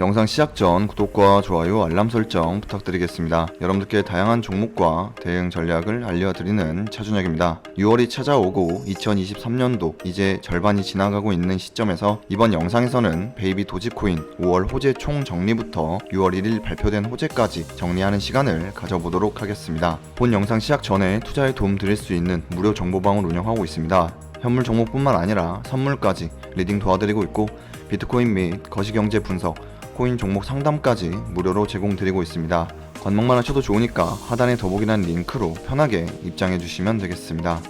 영상 시작 전 구독과 좋아요, 알람 설정 부탁드리겠습니다. 여러분들께 다양한 종목과 대응 전략을 알려드리는 차준혁입니다. 6월이 찾아오고 2023년도 이제 절반이 지나가고 있는 시점에서 이번 영상에서는 베이비 도지코인 5월 호재 총 정리부터 6월 1일 발표된 호재까지 정리하는 시간을 가져보도록 하겠습니다. 본 영상 시작 전에 투자에 도움 드릴 수 있는 무료 정보방을 운영하고 있습니다. 현물 종목뿐만 아니라 선물까지 리딩 도와드리고 있고 비트코인 및 거시경제 분석, 코인 종목 상담까지 무료로 제공드리고 있습니다. 관망만 하셔도 좋으니까 하단의 더보기란 링크로 편하게 입장해 주시면 되겠습니다.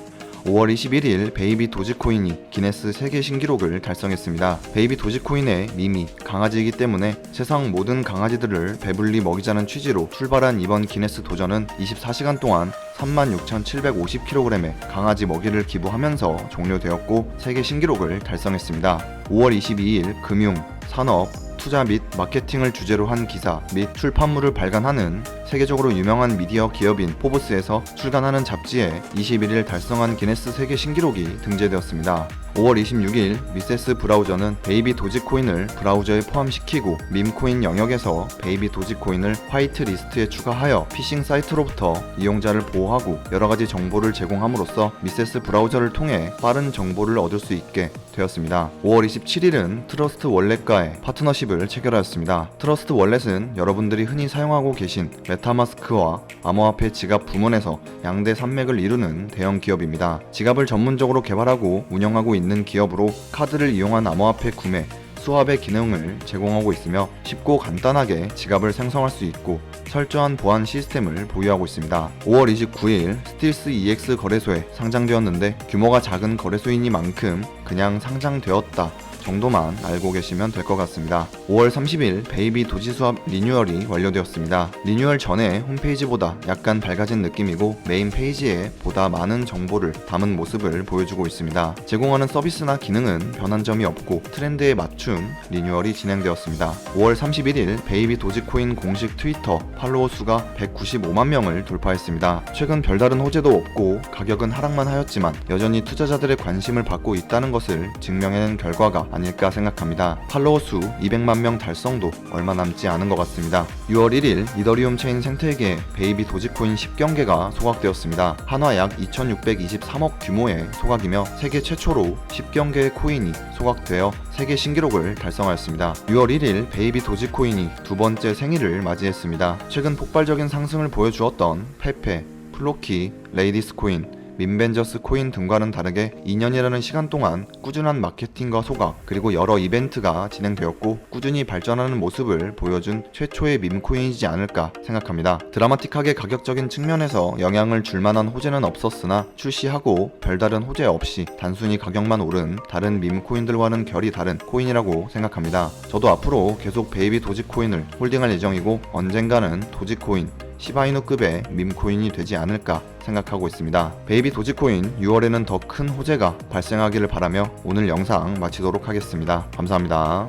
5월 21일 베이비 도지코인이 기네스 세계 신기록을 달성했습니다. 베이비 도지코인의 밈이 강아지이기 때문에 세상 모든 강아지들을 배불리 먹이자는 취지로 출발한 이번 기네스 도전은 24시간 동안 36,750kg의 강아지 먹이를 기부하면서 종료되었고 세계 신기록을 달성했습니다. 5월 22일 금융, 산업, 투자 및 마케팅을 주제로 한 기사 및 출판물을 발간하는 세계적으로 유명한 미디어 기업인 포브스에서 출간하는 잡지에 21일 달성한 기네스 세계 신기록이 등재되었습니다. 5월 26일 미세스 브라우저는 베이비 도지코인을 브라우저에 포함시키고 밈코인 영역에서 베이비 도지코인을 화이트 리스트에 추가하여 피싱 사이트로부터 이용자를 보호하고 여러 가지 정보를 제공함으로써 미세스 브라우저를 통해 빠른 정보를 얻을 수 있게 되었습니다. 5월 27일은 트러스트 월렛과의 파트너십을 체결하였습니다. 트러스트 월렛은 여러분들이 흔히 사용하고 계신 메타마스크와 암호화폐 지갑 부문에서 양대 산맥을 이루는 대형 기업입니다. 지갑을 전문적으로 개발하고 운영하고 있는 기업으로 카드를 이용한 암호화폐 구매, 수합의 기능을 제공하고 있으며 쉽고 간단하게 지갑을 생성할 수 있고 철저한 보안 시스템을 보유하고 있습니다. 5월 29일 스틸스 EX 거래소에 상장되었는데 규모가 작은 거래소이니만큼 그냥 상장되었다 정도만 알고 계시면 될 것 같습니다. 5월 30일 베이비 도지 수합 리뉴얼이 완료되었습니다. 리뉴얼 전에 홈페이지보다 약간 밝아진 느낌이고 메인 페이지에 보다 많은 정보를 담은 모습을 보여주고 있습니다. 제공하는 서비스나 기능은 변한 점이 없고 트렌드에 맞춘 리뉴얼이 진행되었습니다. 5월 31일 베이비 도지코인 공식 트위터 팔로워 수가 195만 명을 돌파했습니다. 최근 별다른 호재도 없고 가격은 하락만 하였지만 여전히 투자자들의 관심을 받고 있다는 것을 증명해낸 결과가 아닐까 생각합니다. 팔로워 수 200만 명 달성도 얼마 남지 않은 것 같습니다. 6월 1일 이더리움 체인 생태계에 베이비 도지코인 10경개가 소각되었습니다. 한화 약 2623억 규모의 소각이며 세계 최초로 10경개의 코인이 소각되어 세계 신기록을 달성하였습니다. 6월 1일 베이비 도지코인이 두 번째 생일을 맞이했습니다. 최근 폭발적인 상승을 보여주었던 페페, 플로키, 레이디스 코인, 민벤저스 코인 등과는 다르게 2년이라는 시간 동안 꾸준한 마케팅과 소각 그리고 여러 이벤트가 진행되었고 꾸준히 발전하는 모습을 보여준 최초의 밈코인이지 않을까 생각합니다. 드라마틱하게 가격적인 측면에서 영향을 줄 만한 호재는 없었으나 출시하고 별다른 호재 없이 단순히 가격만 오른 다른 밈코인들과는 결이 다른 코인이라고 생각합니다. 저도 앞으로 계속 베이비 도지코인을 홀딩할 예정이고 언젠가는 도지코인 시바이누급의 밈코인이 되지 않을까 생각하고 있습니다. 베이비 도지코인 6월에는 더 큰 호재가 발생하기를 바라며 오늘 영상 마치도록 하겠습니다. 감사합니다.